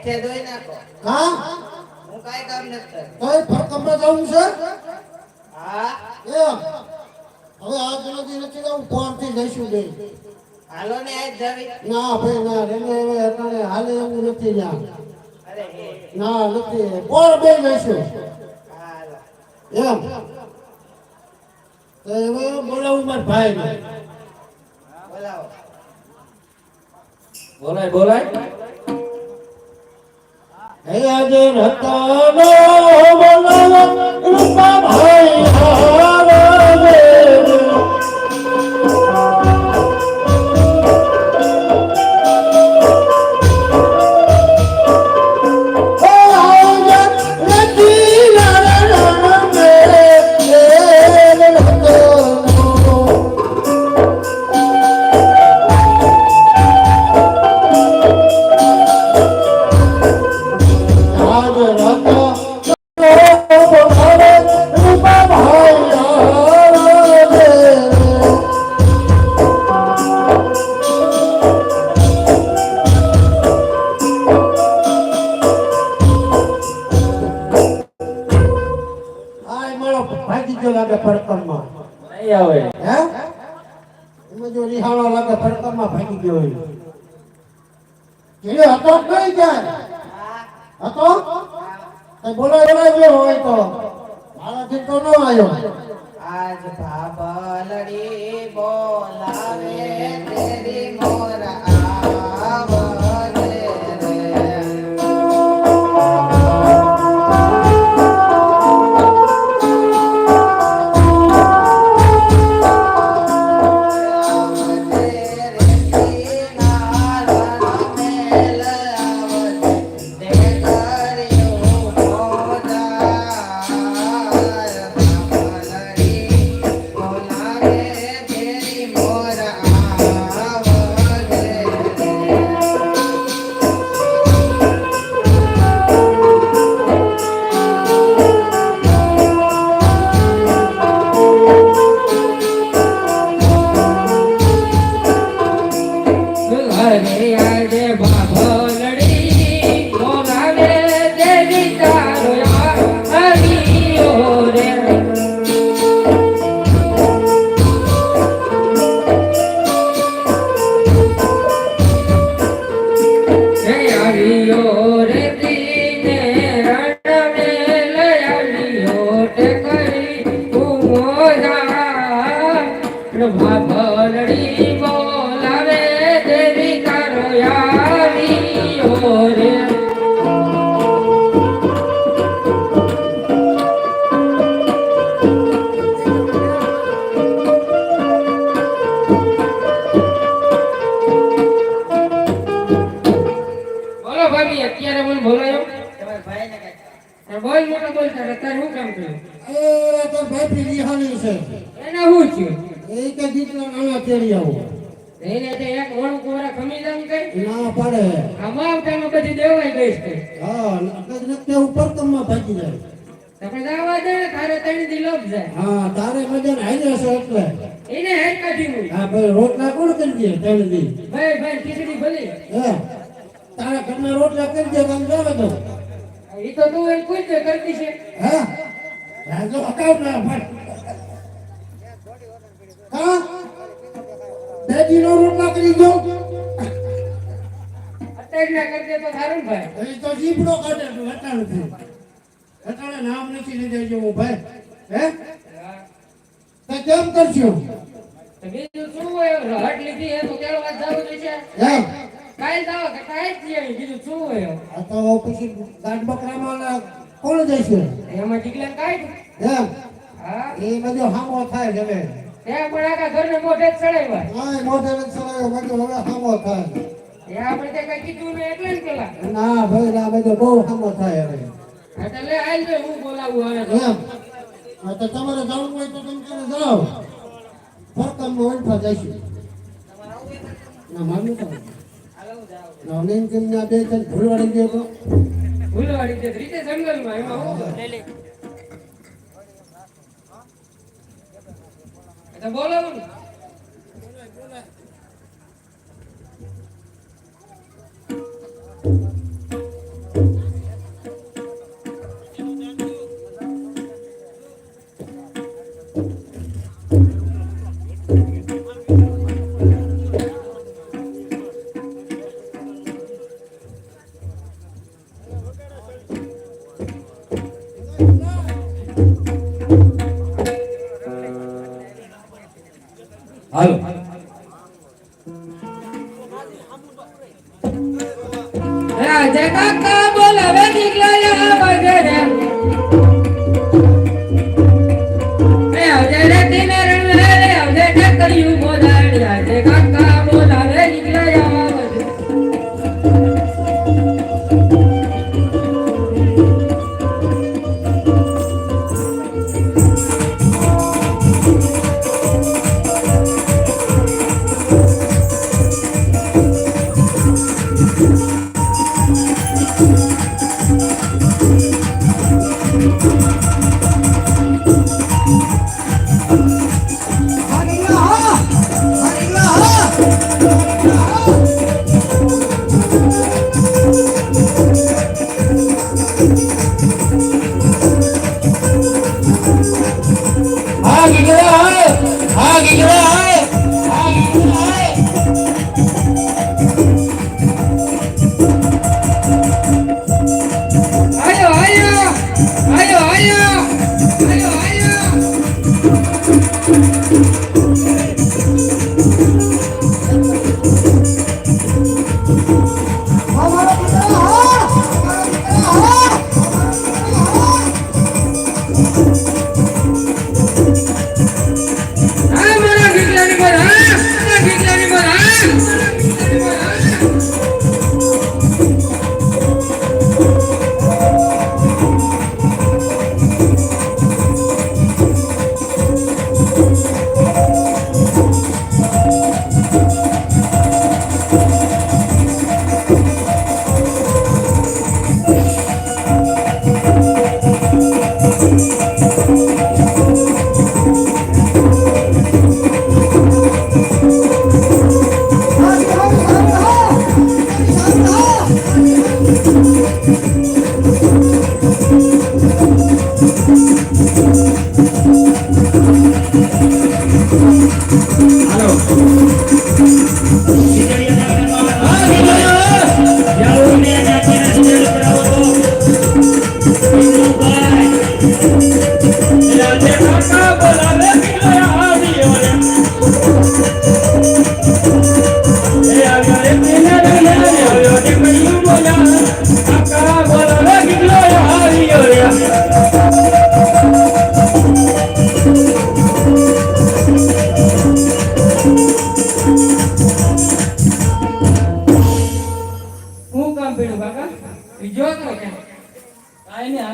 રાઈતે ધોઈ નાખો. હા? હું કાઈ કામ નથી કઈ ફરકમાં જવું છે? હા? એમ. હવે આ જલ્દી નથી જવું ફોનથી જઈશું બે. હાલો ને આજ જવી. ના ભાઈ ના રેને હવે અત્યારે હાલે એવું નથી અરે ના નથી. કોણ બે જઈશું. એમ. તો હવે બોલાવું મારા ભાઈ બોલાવો. બોલાય બોલાય. આજે રતનો બોલાવો રૂપા ભાઈ ગયો લાગે ફરકરમાં નહીં આવે. હે? એમાં જો રિહાણો લાગે ફરકરમાં ભાગી ગયો હોય. કેળે હતો નહીં જાય હતો? કઈ બોલાય બોલાવ્યો હોય તો. મારાથી તો ન આવ્યો. આજ ભાભલડી બોલાવે તેરી મોર તમે દે તારે તણી દી લોક જાય. હા તારે મજા હાઈ છે એટલે. એને હેડ કાઢી હું હા ભાઈ રોટલા કોણ કરી દે દી? ભાઈ ભાઈ ખીચડી ભલી. હે તારા ઘરના રોટલા કરી દે કામ જાવે તો એ તો તું એમ કોઈ જ કરતી છે. હે? રાજો હકાવ ના ફટ હા? નો રોટલા કરી દો. અત્યારે ના કરજે તો સારું ભાઈ. એ તો જીપડો કાઢે તું હટાણ નામ નથી લીધે જો હું ભાઈ. હે? તો કેમ કરશો? શું હોય? હટ લીધી એ તો કેળો વાત જાવું જોઈશે એમ? કાલ દાવો કે કાંઈ જ બીજું શું હોય? આ તો પછી ગાઢ બકરામાં કોણ જઈશે એમાં ટીકલા કાઢ એમ? હા? એ બધું હામો થાય હવે. ત્યાં પણ આખા ઘરને મોઢે જ ચડાવ્યા. હા મોઢે નથી ચડાવ્યો બધું હવે હામો થાય. એ આપણે તે કઈ કીધું ને એટલે જ પેલા. ના ભાઈ આ બધું બહુ હામો થાય હવે. હા તો લે આલ દે હું બોલાવું હવે તો. હા તો તમારે જવું હોય તો તમે ત્યારે જાઓ ફરકમમાં ઓળખા જઈશું. ના માનું તો નવનીન બે તો? ભૂલવાડી રીતે જંગલમાં એમાં બોલાવું ને. હાલો. રાજા કાકા બોલાવે નીકળ્યા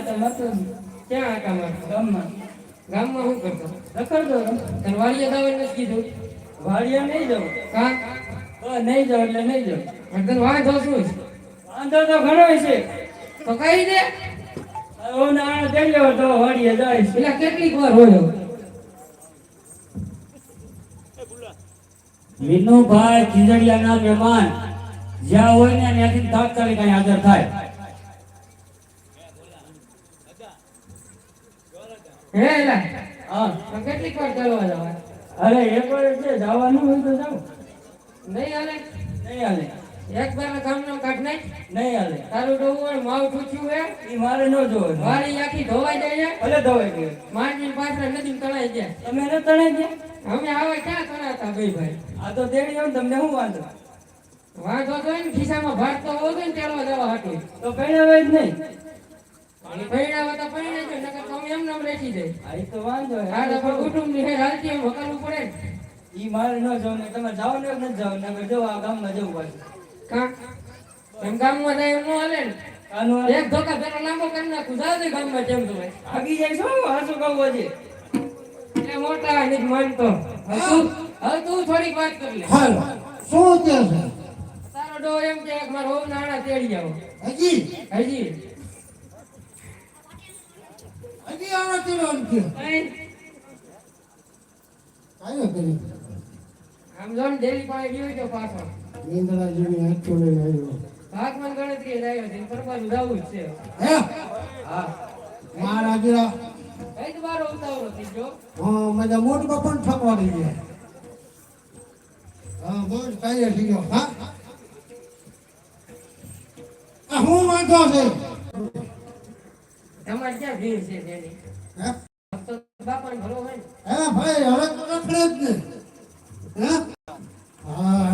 તો નતો. ક્યાં ગામમાં. ગામમાં શું કરતો રખડતો. તને વાડીએ દાવે નથી કીધું વાડીએ નહીં જવું. કા નહીં જાઉં એટલે નહીં જાઉં. પણ તને વાંધો શું છે? વાંધો તો ઘણો છે. તો કહી દે નાણાં દઈ તો વાડીએ જાય. પેલા કેટલીક વાર હોય વિનુભાઈ ખીજડીયાના મહેમાન જ્યાં હોય ને ત્યાંથી તાત્કાલિક અહીં હાજર થાય હે એલા હા. તો કેટલીક વાર ચાલવા જવા અરે એક વાર છે જવાનું હોય તો. નહીં હાલે નહીં હાલે. એક વાર ગામનો કાઢ નાખ નહીં હાલે. તારું ડોવું હોય માવ પૂછ્યું હે ઈ મારે ન જોવું. મારી આખી ધોવાઈ જાય ભલે ધોવાઈ ગયું. માંડવી પાછળ નદી તણાઈ જાય તમે ન તણાઈ ગયા? અમે આવા ક્યાં તણાતા ભાઈ ભાઈ આ તો તેડી આવો તમને શું વાંધો વાંધો તો હોય ને ખિસ્સામાં ભાત તો હોવો જોઈએ ને ચાલવા જવા હાટું તો પહેણાવે જ નહીં તો નકર એમને એમ આ તો વાંધો હે. આ તો પણ કુટુંબની હેર હાલતી એમ પડે ને. ઈ મારે ન જાવ ને તમે જાઓ ને જાવ નકર જો આ ગામમાં જવું પાછું કાં? એમ ગામમાં જાય એમ ન હાલે ને. એક ધોકા પેલો લાંબો કરી નાખું જાવ ગામમાં કેમ તો હોય. જાય છો હાસુ કહું હજી. એ મોટા માનતો. હવે તું હવે તું થોડીક વાત કરી લે. હાલો શું કે છે? તારો ડો એમ કે મારો હોવ નાણા તેડી જાવ હજી? હજી. હજી આવો તેનો એમ કે? કઈ? કાંઈ કરી આમ જો ને ડેલી પાણી પીવી તો પાછો. નીંદણા જેવી આંખો લઈને આવ્યો. ભાગમાં ગણતરી જાય છે ફરવાનું જવું જ છે. હે? હા. મારા જેવા કઈ જ મારો ઉતાવળો થઈ ગયો હા મજા મોટમાં પણ થકવાડી ગયા. હા બોલ થઈ ગયો હા? હું વાંધો છે? તમારે ક્યાં ભીડ છે તેની? બાપાને ભલો હોય ને. હે ભાઈ હવે તો રખડે જ નહીં. હે? હા.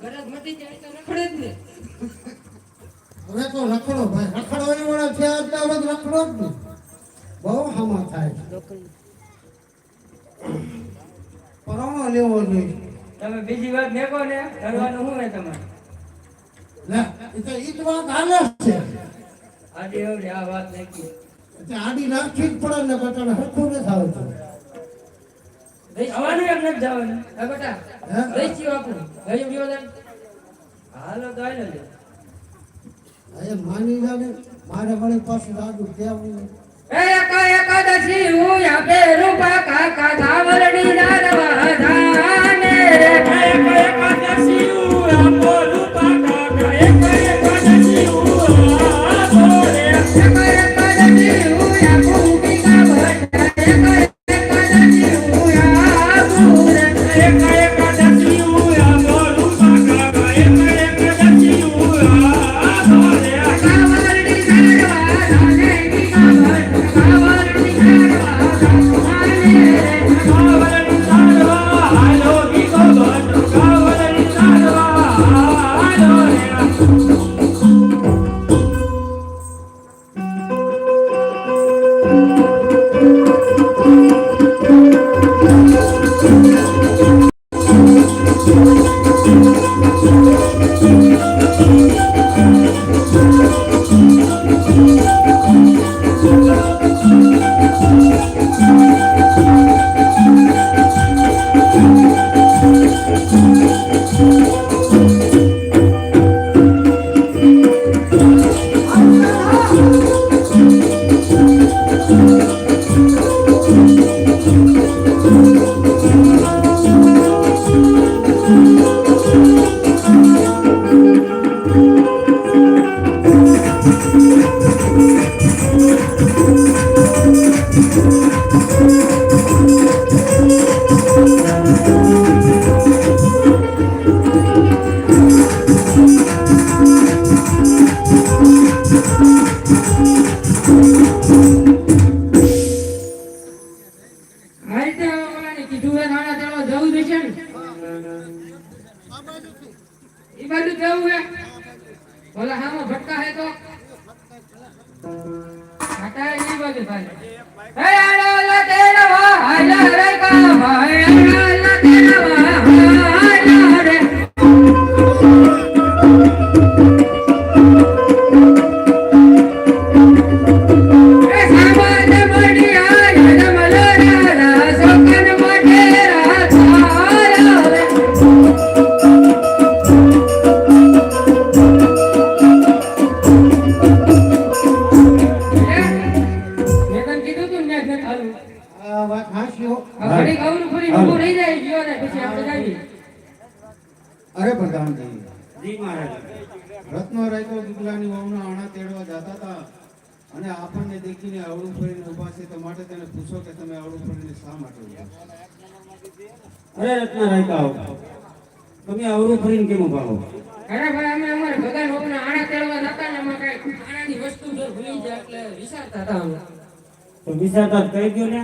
ગરજ મટી જાય તો રખડે જ ને હવે તો રખડો ભાઈ. રખડવાની વાળા છે હવે રખડો જ નહીં. બહુ હામા થાય. પરાણો લેવો જોઈએ. તમે બીજી વાત મેકો ને કરવાનું શું ને તમારે? લે એ તો ઈ જ વાત હાલે છે. આજે એવડી આ વાત નાખી. એટલે આડી નાખી જ પડે ને બટાને હરખું ન થાવ તો જવાનું એમ નથી જવાનું. હા બેટા. લઈ છીએ આપણે. ગયું ગયો હાલો જો માની જાને મારે વળી પાછું લાગુ કેવું એ એકા એકાદશી હું આપે રૂપા કાકા ધાવરણી દાનવા ધાને એકા ગૌરું ફરી જાય ગયો ને પછી આપણે જાવી અરે પ્રધાનજી. જી મહારાજ. રત્નો રાયતો દુગલાની વહુના આણા તેડવા જતા હતા. અને આપણને દેખીને અવળું ફરીને ઊભા છે તો માટે તેને પૂછો કે તમે અવળું ફરીને શા માટે અરે રત્ન રાયકાઓ તમે અવરું ફરીને કેમ ઊભા હો? અરે ભાઈ અમે અમારે ભગવાન બાપુના આણા તેડવા જતા ને એમાં કઈ આણાની વસ્તુ જો ભૂલી જાય એટલે વિચારતા હતા અમે. તો વિચારતા કહી ગયો ને.